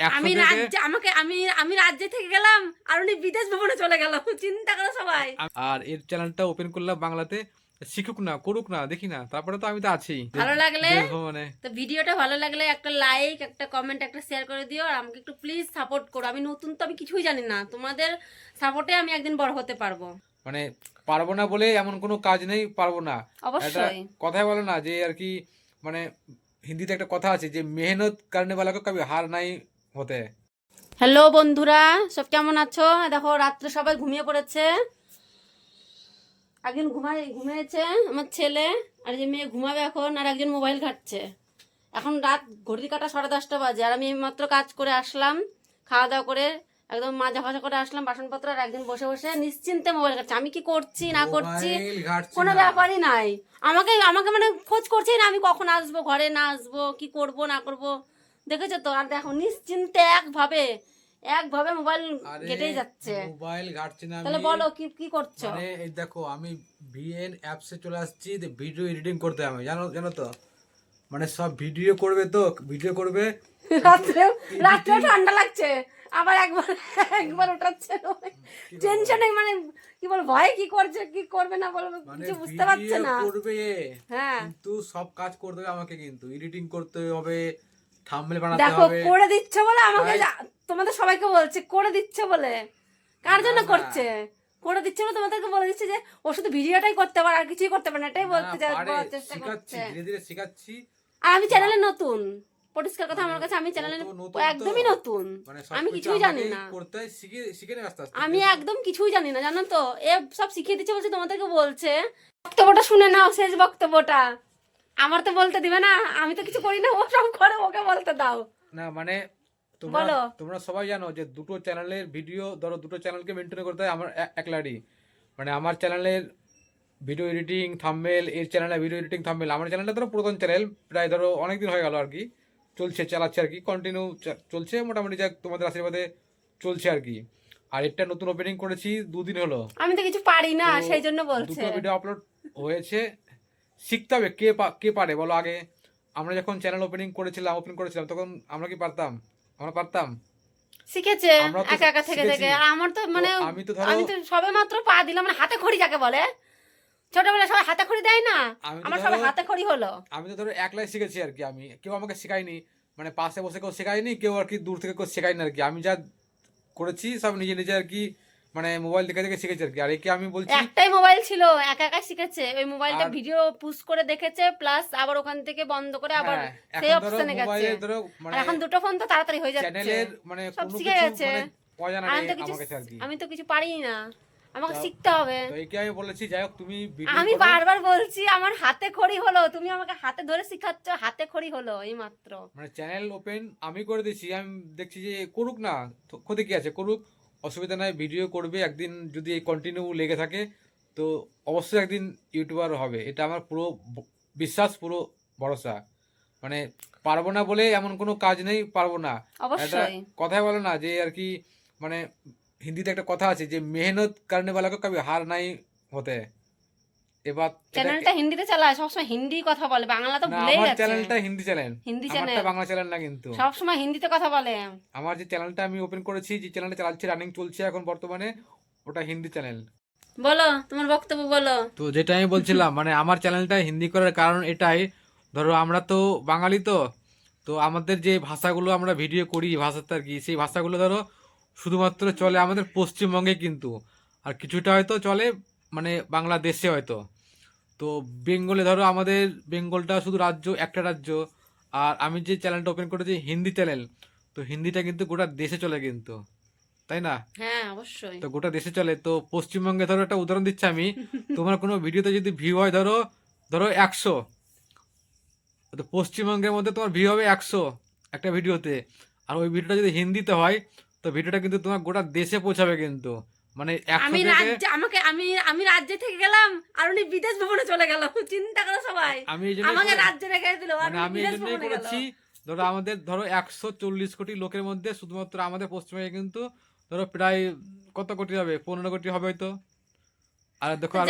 একশো আমি থেকে রাজ্যে আমাকে আমি আমি রাজ্যে থেকে গেলাম আর উনি বিদেশ ভ্রমণে চলে গেল চিন্তা করো সবাই আর এর চ্যানেলটা ওপেন করলাম বাংলাতে শিখুক না করুক না দেখি না তারপরে তো আমি তো আছি ভালো লাগলে মানে তো ভিডিওটা ভালো লাগলে একটা লাইক একটা কমেন্ট একটা শেয়ার করে দিও আর আমাকে একটু প্লিজ সাপোর্ট করো আমি নতুন তো আমি কিছুই জানি না তোমাদের সাপোর্টে আমি একদিন বড় হতে পারবো মানে পারবো না বলে এমন কোনো কাজ নেই পারবো না একটা অবশ্যই কথাই বলে না যে আর কি মানে হিন্দিতে একটা কথা আছে যে মেহনত করনে वाला को कभी हार नहीं होते হ্যালো বন্ধুরা সব কেমন আছো? দেখো রাত্রে সবাই ঘুমিয়ে পড়েছে। একজন ঘুমায় ঘুমিয়েছে আমার ছেলে আর যে মেয়ে ঘুমাবে এখন আর একজন মোবাইল ঘাটছে। এখন রাত ঘড়ির কাটা সাড়ে দশটা বাজে আর আমি মাত্র কাজ করে আসলাম খাওয়া দাওয়া করে একদম মাজা ফাজা করে আসলাম বাসনপত্র আর একজন বসে বসে নিশ্চিন্তে মোবাইল ঘাটছে। আমি কি করছি না করছি কোনো ব্যাপারই নাই। আমাকে আমাকে মানে খোঁজ করছেই না আমি কখন আসব ঘরে না আসব কি করব না করব। দেখেছ তো? আর দেখো নিশ্চিন্তে একভাবে একভাবে মোবাইল আরে, কেটেই যাচ্ছে। মোবাইল ঘাটছি না তাহলে বলো কি কি করছ? মানে এই দেখো আমি ভিএন অ্যাপসে চলে আসছি ভিডিও এডিটিং করতে হবে জানো জানো তো? মানে সব ভিডিও করবে তো ভিডিও করবে। রাত্রে রাত্রেও ঠান্ডা লাগছে। আবার একবার একবার ওঠাচ্ছে টেনশনে মানে কি বল ভয় কি করছে কি করবে না বলবে মানে কিছু বুঝতে পারছে না। করবে। হ্যাঁ। কিন্তু সব কাজ করতে হবে আমাকে কিন্তু। এডিটিং করতে হবে থাম্বনেল বানাতে দেখো করে দিচ্ছে বলে আমাকে তোমাদের সবাইকে বলছে করে দিচ্ছে বলে। কার জন্য না, না। করছে? করে দিচ্ছে বলে তোমাদেরকে বলে দিচ্ছে যে ও শুধু ভিডিওটাই করতে পারে আর কিছুই করতে পারে না এটাই বলতে না, চেষ্টা করছে। ধীরে ধীরে শিখাচ্ছি। আর আমি চ্যানেলে নতুন। পরিষ্কার কথা আমার কাছে আমি চ্যানেলে। একদমই নতুন। মানে আমি কিছুই জানি না। আমি একদম কিছুই জানি না জানো তো? এ সব শিখিয়ে দিচ্ছে বলছে তোমাদেরকে বলছে। বক্তব্যটা শুনে নাও শেষ বক্তব্যটা। আমার তো বলতে দিবে না আমি তো কিছু করি না ও সব করে ওকে বলতে দাও। না মানে তোমরা। তোমরা সবাই জানো যে দুটো চ্যানেলের ভিডিও ধরো দুটো চ্যানেলকে মেনটেন করতে হয় আমার একলারই। মানে আমার চ্যানেলের ভিডিও এডিটিং থাম্বেল এর চ্যানেলে ভিডিও এডিটিং থাম্বেল আমার চ্যানেলটা ধরো পুরাতন চ্যানেল প্রায় ধরো অনেক দিন হয়ে গেল আর কি। চলছে চালাচ্ছে আর কি কন্টিনিউ চলছে মোটামুটি যা তোমাদের আশীর্বাদে চলছে আর কি। আর একটা নতুন ওপেনিং করেছি দুদিন হলো। আমি তো কিছু পারি না সেই জন্য বলছে। দুটো ভিডিও আপলোড হয়েছে শিখতে হবে কে কে পারে? বলো আগে। আমরা যখন চ্যানেল ওপেনিং করেছিলাম ওপেন করেছিলাম তখন আমরা কি পারতাম? আমরা পারতাম? শিখেছে একা একা থেকে থেকে। আর আমার তো মানে আমি তো আমি তো সবে মাত্র পা দিলাম মানে হাতে খড়ি যাকে বলে। ছোটবেলায় সবাই হাতে খড়ি দেয় না? আমার সবাই হাতে খড়ি হলো। আমি তো ধরো একলাই শিখেছি আর কি আমি। কেউ আমাকে শেখায়নি। মানে পাশে বসে কেউ শেখায়নি কেউ আর কি দূর থেকে কেউ শেখায়নি আর কি। আমি যা করেছি সব নিজে নিজে আর কি মানে মোবাইল দেখে দেখে শিখেছি আর কি। আর একে আমি বলছি একটাই মোবাইল ছিল একা একা শিখেছে। ওই মোবাইলটা ভিডিও পুশ করে দেখেছে প্লাস আবার ওখান থেকে বন্ধ করে আবার হ্যাঁ, সেই অপশনে গেছে। আর মানে এখন দুটো ফোন তো তাড়াতাড়ি হয়ে যাচ্ছে। চ্যানেলের মানে সব কোনো শিখে কিছু গেছে। মানে অজানা নেই আমার কাছে আর কি। আমি তো কিছু পারি না। আমাকে শিখতে হবে। তো একে আমি বলেছি যাই হোক তুমি আমি বারবার বলছি আমার হাতে খড়ি হলো। তুমি আমাকে হাতে ধরে শিখাচ্ছ হাতে খড়ি হলো এই মাত্র মানে চ্যানেল ওপেন আমি করে দিয়েছি। আমি দেখছি যে করুক না তো ক্ষতি কি আছে? করুক অসুবিধা নাই ভিডিও করবে একদিন যদি এই কন্টিনিউ লেগে থাকে তো অবশ্যই একদিন ইউটিউবার হবে। এটা আমার পুরো বিশ্বাস পুরো ভরসা। মানে পারব না বলে এমন কোনো কাজ নেই পারব না। একটা কথাই বলে না যে আর কি মানে হিন্দিতে একটা কথা আছে যে মেহনত কারণে বালাকে কবি হার নাই হতে। এবার চ্যানেলটা হিন্দিতে চালায় সবসময় হিন্দি কথা বলে বাংলা তো ভুলেই আমার চ্যানেলটা হিন্দি চ্যানেল হিন্দি আমারটা চ্যানেল। বাংলা চ্যানেল না কিন্তু। সবসময় হিন্দিতে কথা বলে। আমার যে চ্যানেলটা আমি ওপেন করেছি যে চ্যানেলটা চালাচ্ছি রানিং চলছে এখন বর্তমানে ওটা হিন্দি চ্যানেল। বলো তোমার বক্তব্য বলো। তো যেটা আমি বলছিলাম মানে আমার চ্যানেলটা হিন্দি করার কারণ এটাই। ধরো আমরা তো বাঙালি তো তো আমাদের যে ভাষাগুলো আমরা ভিডিও করি ভাষাতে আর কি সেই ভাষাগুলো ধরো শুধুমাত্র চলে আমাদের পশ্চিমবঙ্গে কিন্তু। আর কিছুটা হয়তো চলে মানে বাংলাদেশে হয়তো। তো বেঙ্গলে ধরো আমাদের বেঙ্গলটা শুধু রাজ্য একটা রাজ্য। আর আমি যে চ্যানেলটা ওপেন করেছি হিন্দি চ্যানেল তো হিন্দিটা কিন্তু গোটা দেশে চলে কিন্তু। তাই না? হ্যাঁ অবশ্যই। তো গোটা দেশে চলে। তো পশ্চিমবঙ্গে ধরো একটা উদাহরণ দিচ্ছি আমি। তোমার কোনো ভিডিওতে যদি ভিউ হয় ধরো ধরো একশো। তো পশ্চিমবঙ্গের মধ্যে তোমার ভিউ হবে একশো একটা ভিডিওতে। আর ওই ভিডিওটা যদি হিন্দিতে হয় তো ভিডিওটা কিন্তু তোমার গোটা দেশে পৌঁছাবে কিন্তু। মানে আমি রাজ্যে আমাকে আমি আমি রাজ্যে থেকে গেলাম আর উনি বিদেশ ভ্রমণে চলে গেল। চিন্তা করো সবাই। আমি আমাকে রাজ্যে রেখে দিল আর মানে আমি বিদেশ জন্যই ভ্রমণে করেছি। ধরো আমাদের ধরো একশো চল্লিশ কোটি লোকের মধ্যে শুধুমাত্র আমাদের পশ্চিমবঙ্গে কিন্তু ধরো প্রায় কত কোটি হবে? পনেরো কোটি হবে হয়তো। আর দেখো আর-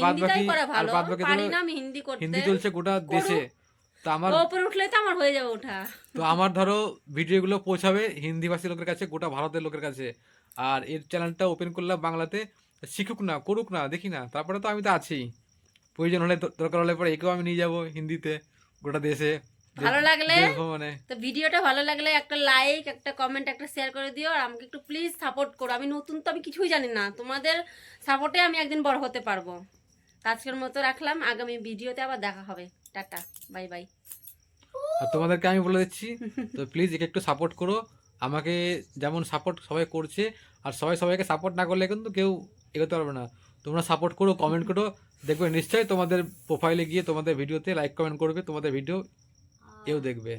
বাদ বাকি আর বাদ বাকি হিন্দি চলছে গোটা দেশে। তো আমার উপরে উঠলে তো আমার হয়ে যাবে ওঠা। তো আমার ধরো ভিডিওগুলো পৌঁছাবে হিন্দিভাষী লোকের কাছে গোটা ভারতের লোকের কাছে। আর এর চ্যানেলটা ওপেন করলাম বাংলাতে শিখুক না করুক না দেখি না তারপরে তো আমি তো আছি। প্রয়োজন হলে দরকার হলে পরে একেও আমি নিয়ে যাব হিন্দিতে গোটা দেশে। ভালো লাগলে তো ভিডিওটা ভালো লাগলে একটা লাইক একটা কমেন্ট একটা শেয়ার করে দিও আর আমাকে একটু প্লিজ সাপোর্ট করো। আমি নতুন তো আমি কিছুই জানি না তোমাদের সাপোর্টে আমি একদিন বড় হতে পারব। আজকের মতো রাখলাম। আগামী ভিডিওতে আবার দেখা হবে। টাটা। Bye bye. আর তোমাদেরকে আমি বলে দিচ্ছি, তো প্লিজ একে একটু সাপোর্ট করো। আমাকে যেমন সাপোর্ট সবাই করছে, আর সবাই সবাইকে সাপোর্ট না করলে কিন্তু কেউ এগোতে পারবে না। তোমরা সাপোর্ট করো কমেন্ট করো। দেখবে নিশ্চয়ই তোমাদের প্রোফাইলে গিয়ে তোমাদের ভিডিওতে লাইক কমেন্ট করবে, তোমাদের ভিডিও কেউ দেখবে।